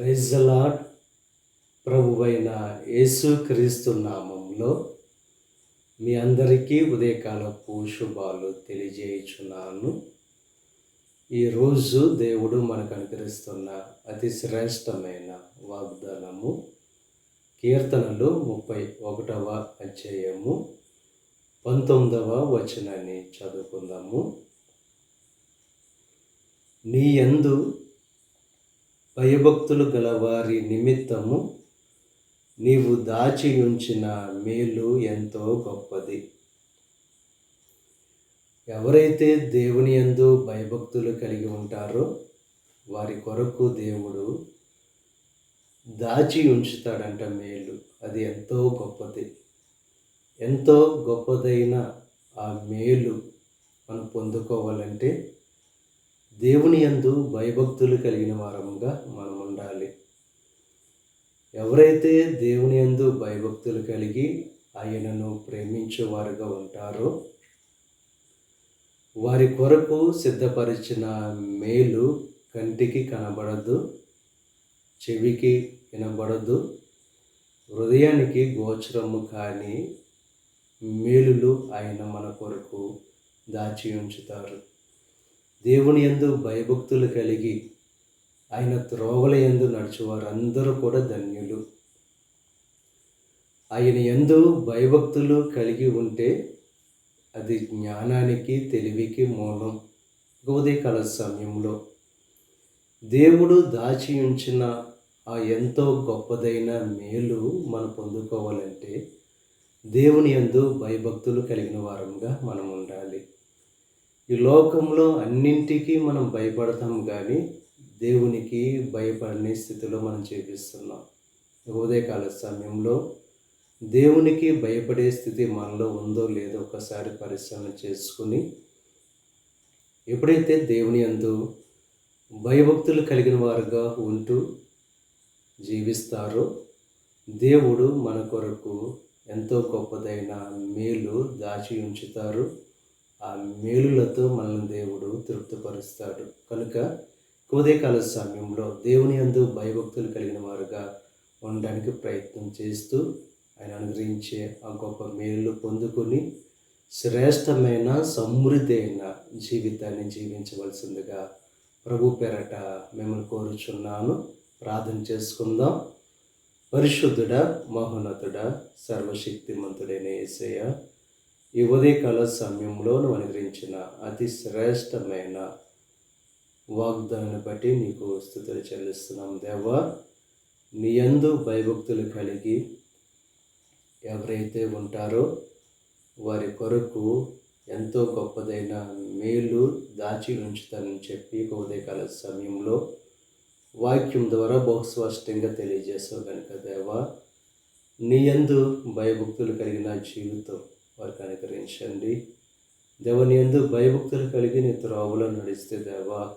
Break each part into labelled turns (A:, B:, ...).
A: ప్రైజలాడ్ ప్రభువైన యేసుక్రీస్తు నామంలో మీ అందరికీ ఉదయకాలపు శుభాలు తెలియజేయుచున్నాను. ఈరోజు దేవుడు మనకు అనుకరిస్తున్న అతి శ్రేష్టమైన వాగ్దానము కీర్తనలు ముప్పై ఒకటవ అధ్యాయము పంతొమ్మిదవ వచనాన్ని చదువుకుందాము. నీ యందు భయభక్తులు గల వారి నిమిత్తము నీవు దాచి ఉంచిన మేలు ఎంతో గొప్పది. ఎవరైతే దేవుని ఎందు భయభక్తులు కలిగి ఉంటారో వారి కొరకు దేవుడు దాచి ఉంచుతాడంట మేలు. అది ఎంతో గొప్పది. ఎంతో గొప్పదైన ఆ మేలు మనం పొందుకోవాలంటే దేవుని యందు భయభక్తులు కలిగిన వారముగా మనం ఉండాలి ఎవరైతే దేవుని యందు భయభక్తులు కలిగి ఆయనను ప్రేమించేవారుగా ఉంటారో వారి కొరకు సిద్ధపరిచిన మేలు కంటికి కనబడదు చెవికి వినబడదు హృదయానికి గోచరము కాని మేలులు ఆయన మన కొరకు దాచి ఉంచుతారు. దేవుని యందు భయభక్తులు కలిగి ఆయన త్రోవల యందు నడిచేవారందరూ కూడా ధన్యులు. ఆయన యందు భయభక్తులు కలిగి ఉంటే అది జ్ఞానానికి తెలివికి మూలం. ఉదయకాల సమయంలో. దేవుడు దాచి ఉంచిన ఆ ఎంతో గొప్పదైన మేలు మనం పొందుకోవాలంటే దేవుని యందు భయభక్తులు కలిగిన వారంగా మనం ఉండాలి. ఈ లోకంలో అన్నింటికీ మనం భయపడతాం కానీ దేవునికి భయపడని స్థితిలో మనం జీవిస్తున్నాం. ఉదయకాల సమయంలో దేవునికి భయపడే స్థితి మనలో ఉందో లేదో ఒకసారి పరిశీలన చేసుకుని ఎప్పుడైతే దేవుని అందు భయభక్తులు కలిగిన వారుగా ఉంటూ జీవిస్తారో దేవుడు మన కొరకు ఎంతో గొప్పదైన మేలు దాచి ఉంచుతారు. ఆ మేలులతో మనల్ని దేవుడు తృప్తిపరుస్తాడు. కనుక ఉదయకాల సమయంలో దేవుని అందు భయభక్తులు కలిగిన వారుగా ఉండడానికి ప్రయత్నం చేస్తూ ఆయన అనుగ్రహించే ఆ గొప్ప మేలు పొందుకొని శ్రేష్టమైన సమృద్ధి అయిన జీవితాన్ని జీవించవలసిందిగా ప్రభు పేరట మిమ్మల్ని కోరుచున్నాను. ప్రార్థన చేసుకుందాం. పరిశుద్ధుడ మహోన్నతుడ సర్వశక్తిమంతుడైన ఏసయ్య ఈ ఉదయకాల సమయంలో అనుగ్రహించిన అతి శ్రేష్టమైన వాగ్దానాన్ని బట్టి నీకు స్థుతులు చెల్లిస్తున్నాం. దేవా నీ యందు భయభక్తులు కలిగి ఎవరైతే ఉంటారో వారి కొరకు ఎంతో గొప్పదైన మేలు దాచి ఉంచుతానని చెప్పి ఉదయకాల సమయంలో వాక్యం ద్వారా బహుస్పష్టంగా తెలియజేసావు కనుక దేవా నీ యందు భయభక్తులు కలిగిన జీవితం వారికి అనుకరించండి దేవుని నీ భయభక్తులు కలిగి నీ త్రోవలో నడిస్తే దేవా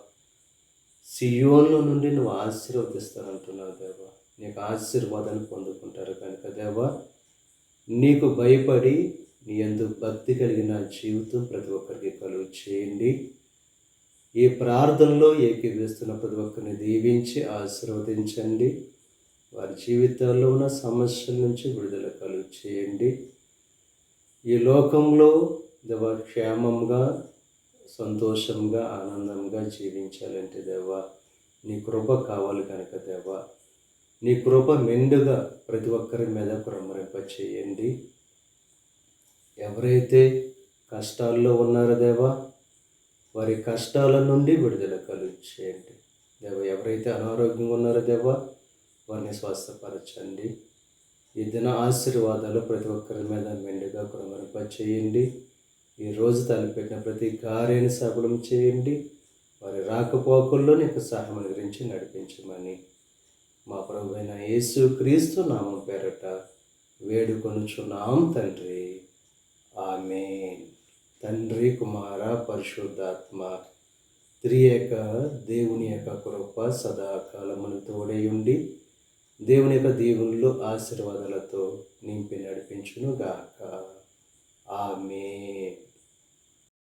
A: సియోన్లో నుండి నువ్వు ఆశీర్వదిస్తానంటున్నావు దేవా. నీకు ఆశీర్వాదాన్ని పొందుకుంటారు కనుక దేవా నీకు భయపడి నీ ఎందు భక్తి కలిగిన జీవితం ప్రతి ఒక్కరికి కలుగు చేయండి. ఈ ప్రార్థనలో ఏకీవిస్తున్న ప్రతి ఒక్కరిని దీవించి ఆశీర్వదించండి. వారి జీవితాల్లో ఉన్న సమస్యల నుంచి విడుదల కలుగు చేయండి. ఈ లోకంలో దేవ క్షేమంగా సంతోషంగా ఆనందంగా జీవించాలంటే దేవా నీ కృప కావాలి కనుక దేవా. నీ కృప మెండుగా ప్రతి ఒక్కరి మీద ప్రమరింప చేయండి ఎవరైతే కష్టాల్లో ఉన్నారో దేవా వారి కష్టాల నుండి విడుదల కలిగించేయండి. దేవ ఎవరైతే అనారోగ్యంగా ఉన్నారో దేవా వారిని స్వస్థపరచండి. ఈ దిన ఆశీర్వాదాలు ప్రతి ఒక్కరి మీద మెండుగా కురమరింప చేయండి. ఈ రోజు తలపెట్టిన ప్రతి కార్యాన్ని సఫలం చేయండి. వారి రాకపోకల్లో నీకు సహాయం గురించి నడిపించమని మా ప్రభు అయిన యేసు క్రీస్తు నామం పేరట వేడుకొనుచున్నాం తండ్రి. ఆమె తండ్రి కుమార పరిశుద్ధాత్మ త్రియక దేవుని యొక్క కృప సదాకాలమును తోడై ఉండి దేవుని యొక్క దీవుల్లో ఆశీర్వాదాలతో నింపి నడిపించునుగాక. ఆమె